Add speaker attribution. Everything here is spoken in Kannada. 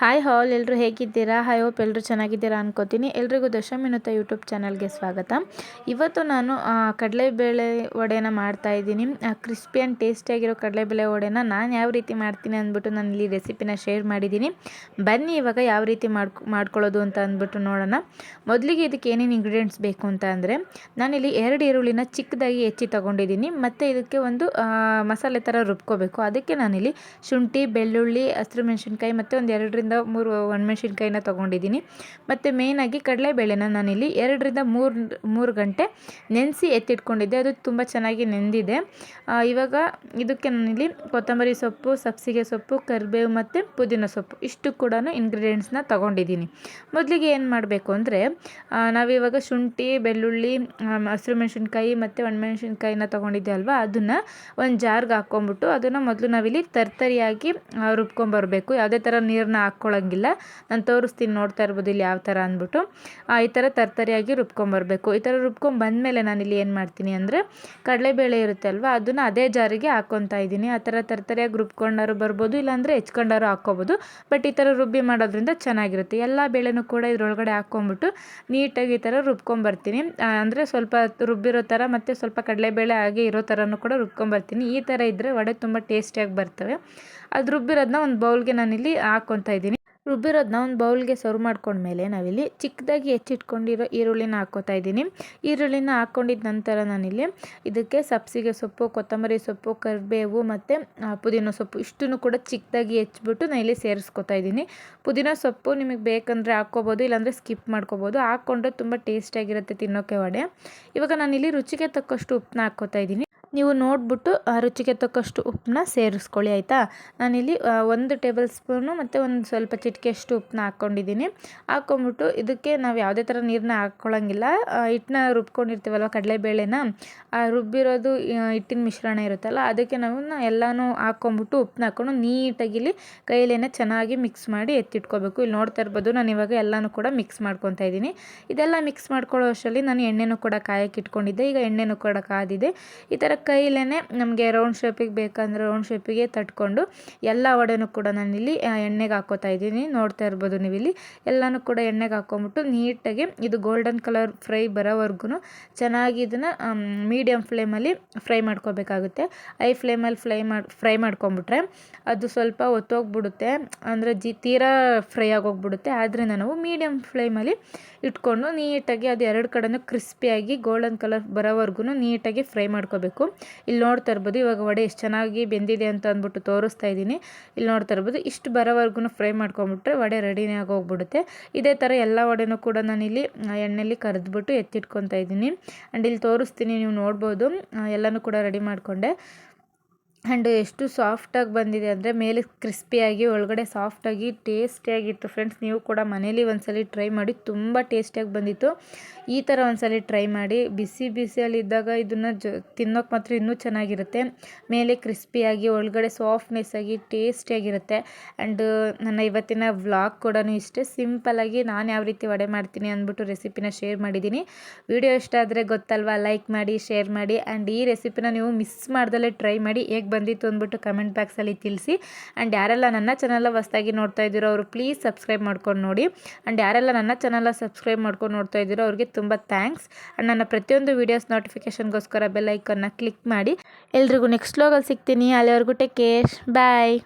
Speaker 1: ಹಾಯ್ ಹಾಲ್ ಎಲ್ಲರೂ ಹೇಗಿದ್ದೀರಾ? ಹಾಯ್ ಹೋಪ್ ಎಲ್ಲರೂ ಚೆನ್ನಾಗಿದ್ದೀರಾ ಅನ್ಕೋತೀನಿ. ಎಲ್ರಿಗೂ ದಶಮಿನುತ ಯೂಟ್ಯೂಬ್ ಚಾನಲ್ಗೆ ಸ್ವಾಗತ. ಇವತ್ತು ನಾನು ಕಡಲೆಬೇಳೆ ವಡೆನ ಮಾಡ್ತಾ ಇದ್ದೀನಿ. ಕ್ರಿಸ್ಪಿ ಆ್ಯಂಡ್ ಟೇಸ್ಟಿಯಾಗಿರೋ ಕಡಲೆಬೇಳೆ ವಡೆನ ನಾನು ಯಾವ ರೀತಿ ಮಾಡ್ತೀನಿ ಅಂದ್ಬಿಟ್ಟು ನಾನು ಇಲ್ಲಿ ರೆಸಿಪಿನ ಶೇರ್ ಮಾಡಿದ್ದೀನಿ. ಬನ್ನಿ ಇವಾಗ ಯಾವ ರೀತಿ ಮಾಡ್ಕೊ, ಮಾಡ್ಕೊಳ್ಳೋದು ಅಂತ ಅಂದ್ಬಿಟ್ಟು ನೋಡೋಣ. ಮೊದಲಿಗೆ ಇದಕ್ಕೆ ಏನೇನು ಇಂಗ್ರೀಡಿಯೆಂಟ್ಸ್ ಬೇಕು ಅಂತ ಅಂದರೆ ನಾನಿಲ್ಲಿ ಎರಡು ಈರುಳ್ಳಿನ ಚಿಕ್ಕದಾಗಿ ಹೆಚ್ಚಿ ತಗೊಂಡಿದ್ದೀನಿ. ಮತ್ತು ಇದಕ್ಕೆ ಒಂದು ಮಸಾಲೆ ಥರ ರುಬ್ಕೋಬೇಕು. ಅದಕ್ಕೆ ನಾನಿಲ್ಲಿ ಶುಂಠಿ, ಬೆಳ್ಳುಳ್ಳಿ, ಹಸಿರು ಮೆಣಸಿನ್ಕಾಯಿ ಮತ್ತು ಒಂದು ಎರಡರಿಂದ ಮೂರು ಒಣಮೆಣಸಿನ್ಕಾಯಿನ ತೊಗೊಂಡಿದ್ದೀನಿ. ಮತ್ತು ಮೇಯ್ನಾಗಿ ಕಡಲೆಬೇಳೆನ ನಾನಿಲ್ಲಿ ಎರಡರಿಂದ ಮೂರು ಮೂರು ಗಂಟೆ ನೆನೆಸಿ ಎತ್ತಿಟ್ಕೊಂಡಿದ್ದೆ. ಅದು ತುಂಬ ಚೆನ್ನಾಗಿ ನೆಂದಿದೆ. ಇವಾಗ ಇದಕ್ಕೆ ನಾನಿಲ್ಲಿ ಕೊತ್ತಂಬರಿ ಸೊಪ್ಪು, ಸಬ್ಸಿಗೆ ಸೊಪ್ಪು, ಕರಿಬೇವು ಮತ್ತು ಪುದೀನ ಸೊಪ್ಪು ಇಷ್ಟು ಕೂಡ ಇಂಗ್ರೀಡಿಯೆಂಟ್ಸ್ನ ತೊಗೊಂಡಿದ್ದೀನಿ. ಮೊದಲಿಗೆ ಏನು ಮಾಡಬೇಕು ಅಂದರೆ ನಾವಿವಾಗ ಶುಂಠಿ, ಬೆಳ್ಳುಳ್ಳಿ ಹಸಿರು ಮೆಣಸಿನ್ಕಾಯಿ ಮತ್ತು ಒಣಮೆಣಸಿನ್ಕಾಯಿನ ತೊಗೊಂಡಿದ್ದೆ ಅಲ್ವಾ? ಅದನ್ನು ಒಂದು ಜಾರ್ಗೆ ಹಾಕ್ಕೊಂಬಿಟ್ಟು ಅದನ್ನು ಮೊದಲು ನಾವಿಲ್ಲಿ ತರ್ತರಿಯಾಗಿ ರುಬ್ಕೊಂಬರ್ಬೇಕು ಯಾವುದೇ ಥರ ನೀರನ್ನ ಹಾಕ್ಕೊಳ್ಳೋಂಗಿಲ್ಲ ನಾನು ತೋರಿಸ್ತೀನಿ ನೋಡ್ತಾ ಇರ್ಬೋದು ಇಲ್ಲಿ ಯಾವ ಥರ ಅಂದ್ಬಿಟ್ಟು. ಈ ಥರ ತರ್ತರಿಯಾಗಿ ರುಬ್ಕೊಂಬರ್ಬೇಕು. ಈ ಥರ ರುಬ್ಕೊಂಡ್ ಬಂದಮೇಲೆ ಇಲ್ಲಿ ಏನು ಮಾಡ್ತೀನಿ ಅಂದರೆ, ಕಡಲೆಬೇಳೆ ಇರುತ್ತೆ ಅಲ್ವಾ, ಅದನ್ನು ಅದೇ ಜಾರಿಗೆ ಹಾಕ್ಕೊತಾ ಇದ್ದೀನಿ. ಆ ಥರ ತರ್ತರಿಯಾಗಿ ರುಬ್ಕೊಂಡಾರು ಬರ್ಬೋದು, ಇಲ್ಲಾಂದರೆ ಹೆಚ್ಕೊಂಡಾರು ಹಾಕ್ಕೋಬೋದು. ಬಟ್ ಈ ಥರ ರುಬ್ಬಿ ಮಾಡೋದ್ರಿಂದ ಚೆನ್ನಾಗಿರುತ್ತೆ. ಎಲ್ಲ ಬೇಳೆನೂ ಕೂಡ ಇದ್ರೊಳಗಡೆ ಹಾಕ್ಕೊಂಬಿಟ್ಟು ನೀಟಾಗಿ ಈ ಥರ ರುಬ್ಕೊಂಬರ್ತೀನಿ. ಅಂದರೆ ಸ್ವಲ್ಪ ರುಬ್ಬಿರೋ ಥರ ಮತ್ತು ಸ್ವಲ್ಪ ಕಡಲೆಬೇಳೆ ಹಾಗೆ ಇರೋ ಥರನೂ ಕೂಡ ರುಬ್ಕೊಂಬರ್ತೀನಿ. ಈ ಥರ ಇದ್ದರೆ ವಡೆ ತುಂಬ ಟೇಸ್ಟಿಯಾಗಿ ಬರ್ತವೆ. ಅದು ರುಬ್ಬಿರೋದನ್ನ ಒಂದು ಬೌಲ್ಗೆ ನಾನಿಲ್ಲಿ ಹಾಕ್ಕೊತಾ ಇದ್ದೀನಿ. ರುಬ್ಬಿರೋದನ್ನ ಒಂದು ಬೌಲ್ಗೆ ಸರ್ವ್ ಮಾಡ್ಕೊಂಡ್ಮೇಲೆ ನಾವಿಲ್ಲಿ ಚಿಕ್ಕದಾಗಿ ಹೆಚ್ಚಿಟ್ಕೊಂಡಿರೋ ಈರುಳ್ಳಿನ ಹಾಕ್ಕೋತಾ ಇದ್ದೀನಿ. ಈರುಳ್ಳಿನ ಹಾಕ್ಕೊಂಡಿದ್ದ ನಂತರ ನಾನಿಲ್ಲಿ ಇದಕ್ಕೆ ಸಬ್ಸಿಗೆ ಸೊಪ್ಪು, ಕೊತ್ತಂಬರಿ ಸೊಪ್ಪು, ಕರಿಬೇವು ಮತ್ತು ಪುದೀನ ಸೊಪ್ಪು ಇಷ್ಟನ್ನು ಕೂಡ ಚಿಕ್ಕದಾಗಿ ಹೆಚ್ಚಿಬಿಟ್ಟು ನಾನು ಇಲ್ಲಿ ಸೇರಿಸ್ಕೊತಾ ಇದ್ದೀನಿ. ಪುದೀನ ಸೊಪ್ಪು ನಿಮಗೆ ಬೇಕಂದರೆ ಹಾಕ್ಕೋಬೋದು, ಇಲ್ಲಾಂದರೆ ಸ್ಕಿಪ್ ಮಾಡ್ಕೋಬೋದು. ಹಾಕ್ಕೊಂಡ್ರೆ ತುಂಬ ಟೇಸ್ಟಿಯಾಗಿರುತ್ತೆ ತಿನ್ನೋಕ್ಕೆ ವಡೆ. ಇವಾಗ ನಾನಿಲ್ಲಿ ರುಚಿಗೆ ತಕ್ಕಷ್ಟು ಉಪ್ಪನ್ನ ಹಾಕ್ಕೋತಾ ಇದ್ದೀನಿ. ನೀವು ನೋಡಿಬಿಟ್ಟು ರುಚಿಗೆ ತಕ್ಕಷ್ಟು ಉಪ್ಪನ್ನ ಸೇರಿಸ್ಕೊಳ್ಳಿ, ಆಯಿತಾ? ನಾನಿಲ್ಲಿ ಒಂದು ಟೇಬಲ್ ಸ್ಪೂನು ಮತ್ತು ಒಂದು ಸ್ವಲ್ಪ ಚಿಟಿಕೆಯಷ್ಟು ಉಪ್ಪನ್ನ ಹಾಕ್ಕೊಂಡಿದ್ದೀನಿ. ಹಾಕ್ಕೊಂಬಿಟ್ಟು ಇದಕ್ಕೆ ನಾವು ಯಾವುದೇ ಥರ ನೀರನ್ನ ಹಾಕ್ಕೊಳ್ಳೋಂಗಿಲ್ಲ ಹಿಟ್ಟನ್ನ ರುಬ್ಕೊಂಡಿರ್ತೀವಲ್ವ ಕಡಲೆಬೇಳೆನ? ಆ, ರುಬ್ಬಿರೋದು ಹಿಟ್ಟಿನ ಮಿಶ್ರಣ ಇರುತ್ತಲ್ಲ, ಅದಕ್ಕೆ ನಾವು ಎಲ್ಲನೂ ಹಾಕ್ಕೊಂಬಿಟ್ಟು ಉಪ್ಪನ್ನ ಹಾಕ್ಕೊಂಡು ನೀಟಾಗಿ ಇಲ್ಲಿ ಕೈಯಲ್ಲೇನೆ ಚೆನ್ನಾಗಿ ಮಿಕ್ಸ್ ಮಾಡಿ ಎತ್ತಿಟ್ಕೋಬೇಕು. ಇಲ್ಲಿ ನೋಡ್ತಾ ಇರ್ಬೋದು, ನಾನು ಇವಾಗ ಎಲ್ಲನೂ ಕೂಡ ಮಿಕ್ಸ್ ಮಾಡ್ಕೊತಾ ಇದ್ದೀನಿ. ಇದೆಲ್ಲ ಮಿಕ್ಸ್ ಮಾಡ್ಕೊಳ್ಳೋ ಅಷ್ಟರಲ್ಲಿ ನಾನು ಎಣ್ಣೆನೂ ಕೂಡ ಕಾಯಕ್ಕೆ ಇಟ್ಕೊಂಡಿದ್ದೆ. ಈಗ ಎಣ್ಣೆನೂ ಕೂಡ ಕಾದಿದೆ. ಈ ಥರ ಕೈಲೇ ನಮಗೆ ರೌಂಡ್ ಶೇಪಿಗೆ ಬೇಕಂದ್ರೆ ರೌಂಡ್ ಶೇಪಿಗೆ ತಟ್ಕೊಂಡು ಎಲ್ಲ ವಡೆನೂ ಕೂಡ ನಾನಿಲ್ಲಿ ಎಣ್ಣೆಗೆ ಹಾಕೋತಾ ಇದ್ದೀನಿ. ನೋಡ್ತಾ ಇರ್ಬೋದು ನೀವಿಲ್ಲಿ. ಎಲ್ಲನೂ ಕೂಡ ಎಣ್ಣೆಗೆ ಹಾಕೊಂಬಿಟ್ಟು ನೀಟಾಗಿ ಇದು ಗೋಲ್ಡನ್ ಕಲರ್ ಫ್ರೈ ಬರೋವರೆಗೂ ಚೆನ್ನಾಗಿ ಇದನ್ನು ಮೀಡಿಯಮ್ ಫ್ಲೇಮಲ್ಲಿ ಫ್ರೈ ಮಾಡ್ಕೋಬೇಕಾಗುತ್ತೆ. ಐ ಫ್ಲೇಮಲ್ಲಿ ಫ್ರೈ ಮಾಡಿ ಫ್ರೈ ಮಾಡ್ಕೊಂಬಿಟ್ರೆ ಅದು ಸ್ವಲ್ಪ ಒತ್ತೋಗ್ಬಿಡುತ್ತೆ. ಅಂದರೆ ಜಿ, ತೀರಾ ಫ್ರೈ ಆಗೋಗ್ಬಿಡುತ್ತೆ. ಆದ್ದರಿಂದ ನಾವು ಮೀಡಿಯಮ್ ಫ್ಲೇಮಲ್ಲಿ ಇಟ್ಕೊಂಡು ನೀಟಾಗಿ ಅದು ಎರಡು ಕಡೆನೂ ಕ್ರಿಸ್ಪಿಯಾಗಿ ಗೋಲ್ಡನ್ ಕಲರ್ ಬರೋವರೆಗೂ ನೀಟಾಗಿ ಫ್ರೈ ಮಾಡ್ಕೋಬೇಕು. ಇಲ್ಲಿ ನೋಡ್ತಾ ಇರ್ಬೋದು ಇವಾಗ ವಡೆ ಎಷ್ಟು ಚೆನ್ನಾಗಿ ಬೆಂದಿದೆ ಅಂತ ಅಂದ್ಬಿಟ್ಟು ತೋರಿಸ್ತಾ ಇದ್ದೀನಿ. ಇಲ್ಲಿ ನೋಡ್ತಾ ಇರ್ಬೋದು ಇಷ್ಟು ಬರೋವರೆಗೂ ಫ್ರೈ ಮಾಡ್ಕೊಂಬಿಟ್ರೆ ವಡೆ ರೆಡಿನೇ ಆಗೋಗ್ಬಿಡುತ್ತೆ. ಇದೇ ಥರ ಎಲ್ಲ ವಡೆನೂ ಕೂಡ ನಾನಿಲ್ಲಿ ಇಲ್ಲಿ ಎಣ್ಣೆಲಿ ಕರೆದ್ಬಿಟ್ಟು ಎತ್ತಿಟ್ಕೊತಾ ಇದ್ದೀನಿ. ಆ್ಯಂಡ್ ಇಲ್ಲಿ ತೋರಿಸ್ತೀನಿ, ನೀವು ನೋಡ್ಬೋದು. ಎಲ್ಲನೂ ಕೂಡ ರೆಡಿ ಮಾಡಿಕೊಂಡೆ. ಆ್ಯಂಡ್ ಎಷ್ಟು ಸಾಫ್ಟಾಗಿ ಬಂದಿದೆ ಅಂದರೆ ಮೇಲೆ ಕ್ರಿಸ್ಪಿಯಾಗಿ ಒಳಗಡೆ ಸಾಫ್ಟಾಗಿ ಟೇಸ್ಟಿಯಾಗಿತ್ತು ಫ್ರೆಂಡ್ಸ್ ನೀವು ಕೂಡ ಮನೇಲಿ ಒಂದ್ಸಲಿ ಟ್ರೈ ಮಾಡಿ, ತುಂಬ ಟೇಸ್ಟಿಯಾಗಿ ಬಂದಿತ್ತು. ಈ ಥರ ಒಂದ್ಸಲಿ ಟ್ರೈ ಮಾಡಿ. ಬಿಸಿ ಬಿಸಿಯಲ್ಲಿದ್ದಾಗ ಇದನ್ನು ಜ, ತಿನ್ನೋಕೆ ಮಾತ್ರ ಇನ್ನೂ ಚೆನ್ನಾಗಿರುತ್ತೆ. ಮೇಲೆ ಕ್ರಿಸ್ಪಿಯಾಗಿ ಒಳಗಡೆ ಸಾಫ್ಟ್ನೆಸ್ ಆಗಿ ಟೇಸ್ಟಿಯಾಗಿರುತ್ತೆ ಆ್ಯಂಡ್ ನನ್ನ ಇವತ್ತಿನ ವ್ಲಾಗ್ ಕೂಡ ಇಷ್ಟೇ. ಸಿಂಪಲ್ಲಾಗಿ ನಾನು ಯಾವ ರೀತಿ ವಡೆ ಮಾಡ್ತೀನಿ ಅಂದ್ಬಿಟ್ಟು ರೆಸಿಪಿನ ಶೇರ್ ಮಾಡಿದ್ದೀನಿ. ವಿಡಿಯೋ ಇಷ್ಟ ಆದರೆ ಗೊತ್ತಲ್ವಾ? ಲೈಕ್ ಮಾಡಿ ಶೇರ್ ಮಾಡಿ. ಆ್ಯಂಡ್ ಈ ರೆಸಿಪಿನ ನೀವು ಮಿಸ್ ಮಾಡ್ದಲೇ ಟ್ರೈ ಮಾಡಿ. ಹೇಗೆ ಬಂದಿತ್ತು ಅಂದ್ಬಿಟ್ಟು ಕಮೆಂಟ್ ಬಾಕ್ಸಲ್ಲಿ ತಿಳಿಸಿ. ಆ್ಯಂಡ್ ಯಾರೆಲ್ಲ ನನ್ನ ಚಾನಲ್ ಹೊಸ್ದಾಗಿ ನೋಡ್ತಾ ಇದ್ದೀರೋ ಅವರು ಪ್ಲೀಸ್ ಸಬ್ಸ್ಕ್ರೈಬ್ ಮಾಡ್ಕೊಂಡು ನೋಡಿ. ಆ್ಯಂಡ್ ಯಾರೆಲ್ಲ ನನ್ನ ಚಾನಲ್ ಸಬ್ಸ್ಕ್ರೈಬ್ ಮಾಡ್ಕೊಂಡು ನೋಡ್ತಾ ಇದ್ದೀರೋ ಅವ್ರಿಗೆ ತುಂಬ ಥ್ಯಾಂಕ್ಸ್ ಆ್ಯಂಡ್ ನನ್ನ ಪ್ರತಿಯೊಂದು ವೀಡಿಯೋಸ್ ನೋಟಿಫಿಕೇಷನ್ಗೋಸ್ಕರ ಬೆಲ್ ಐಕನ್ನ ಕ್ಲಿಕ್ ಮಾಡಿ. ಎಲ್ರಿಗೂ ನೆಕ್ಸ್ಟ್ ಲೋಗಲ್ಲಿ ಸಿಗ್ತೀನಿ. ಅಲ್ಲಿವರೆಗೂ ಟೇಕ್ ಕೇರ್ ಬಾಯ್